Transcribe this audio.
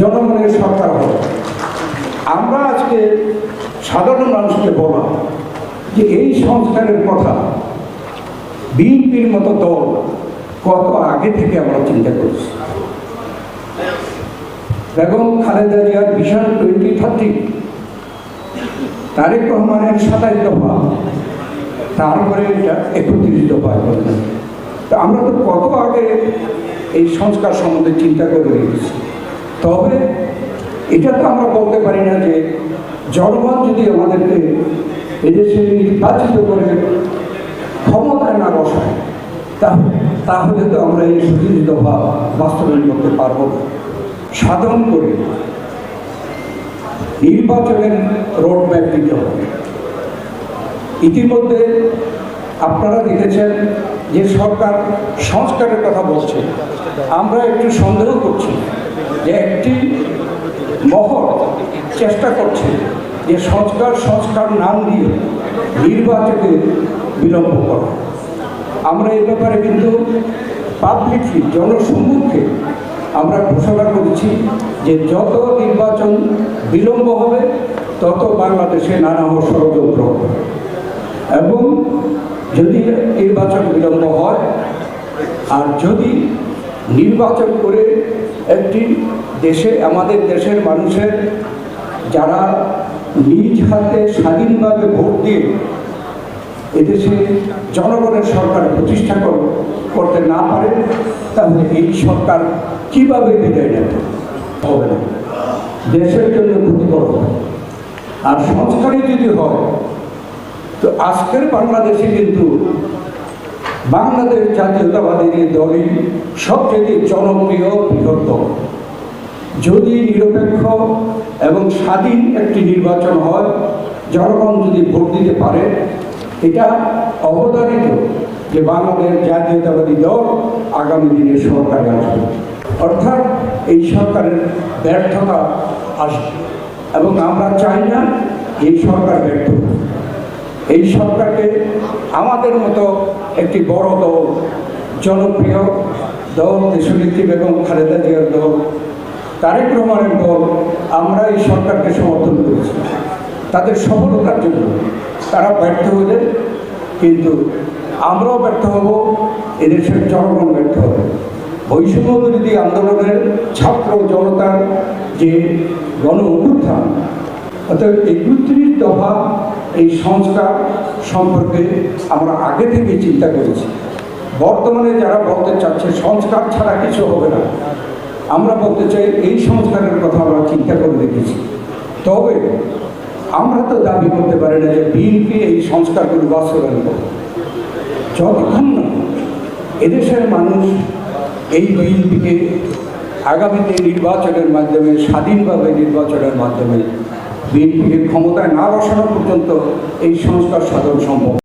জনগণের সরকার হবে। আমরা আজকে সাধারণ মানুষকে বলা যে এই সংস্কারের কথা বিএনপির মতো দল কত আগে থেকে আমরা চিন্তা করছি। বেগম খালেদা জিয়ার ভিশন টোয়েন্টি থার্টি, তারেক রহমানের সাতাশ দফা, তারপরে এটা একত্রিশ দফা তো আমরা তো কত আগে এই সংস্কার সম্বন্ধে চিন্তা করে রেখেছি তবে এটা তো আমরা বলতে পারি না যে জনগণ যদি আমাদেরকে এদেশে নির্বাচিত করে ক্ষমতায় না বসায়, তাহলে তো আমরা এই সুচিন্তিত দফা বাস্তবায়ন করতে পারব না। সাধন করে নির্বাচনের রোড ম্যাপ দিতে হবে। ইতিমধ্যে আপনারা দেখেছেন যে সরকার সংস্কারের কথা বলছে। আমরা একটু সন্দেহ করছি। যে একটি মহল চেষ্টা করছে যে সংস্কার সংস্কার নাম দিয়ে নির্বাচনে বিলম্ব করা। আমরা এ ব্যাপারে কিন্তু পাবলিকলি জনসম্মুখে আমরা ঘোষণা করেছি যে যত নির্বাচন বিলম্ব হবে, তত বাংলাদেশে নানা ষড়যন্ত্র হবে। এবং যদি নির্বাচন বিলম্ব হয়, আর যদি নির্বাচন করে একটি দেশে, আমাদের দেশের মানুষের যারা নিজ হাতে স্বাধীনভাবে ভোট দিয়ে এদেশে জনগণের সরকার প্রতিষ্ঠা কর- করতে না পারে, তাহলে এই সরকার কীভাবে বিদায় নেবে? হবে না। দেশের জন্য ক্ষতিকর আর সংস্কারই যদি হয়, তো আজকের বাংলাদেশে কিন্তু বাংলাদেশ জাতীয়তাবাদী দলই সবচেয়ে জনপ্রিয় দল যদি নিরপেক্ষ এবং স্বাধীন একটি নির্বাচন হয়, জনগণ যদি ভোট দিতে পারে, এটা অবধারিত যে বাংলাদেশ জাতীয়তাবাদী দল আগামী দিনে সরকারে আসবে অর্থাৎ এই সরকারের ব্যর্থতা আসবে এবং আমরা চাই না এই সরকার ব্যর্থ। এই সরকারকে আমাদের মতো একটি বড় দল, জনপ্রিয় দল, দেশনেত্রী বেগম খালেদা জিয়ার দল, তারেক রহমানের দল, আমরা এই সরকারকে সমর্থন করেছি। তাদের সফলতার জন্য তারা ব্যর্থ হলে কিন্তু আমরাও ব্যর্থ হব, এদেশের জনগণ ব্যর্থ হবে। বৈষম্য বিরোধী আন্দোলনের ছাত্র জনতার যে গণ অর্থাৎ একত্রিশ দফা এই সংস্কার সম্পর্কে আমরা আগে থেকে চিন্তা করেছি। বর্তমানে যারা বলতে চাচ্ছে সংস্কার ছাড়া কিছু হবে না, আমরা বলতে চাই এই সংস্কারের কথা আমরা চিন্তা করে দেখেছি। তবে আমরা তো দাবি করতে পারি না যে বিএনপি এই সংস্কারগুলো বাস্তবায়ন করবে। যতক্ষণ না এদেশের মানুষ এই বিএনপিকে আগামীতে নির্বাচনের মাধ্যমে, স্বাধীনভাবে নির্বাচনের মাধ্যমে বিএনপিকে ক্ষমতায় না বসানো পর্যন্ত এই সংস্কার সাধন সম্ভব।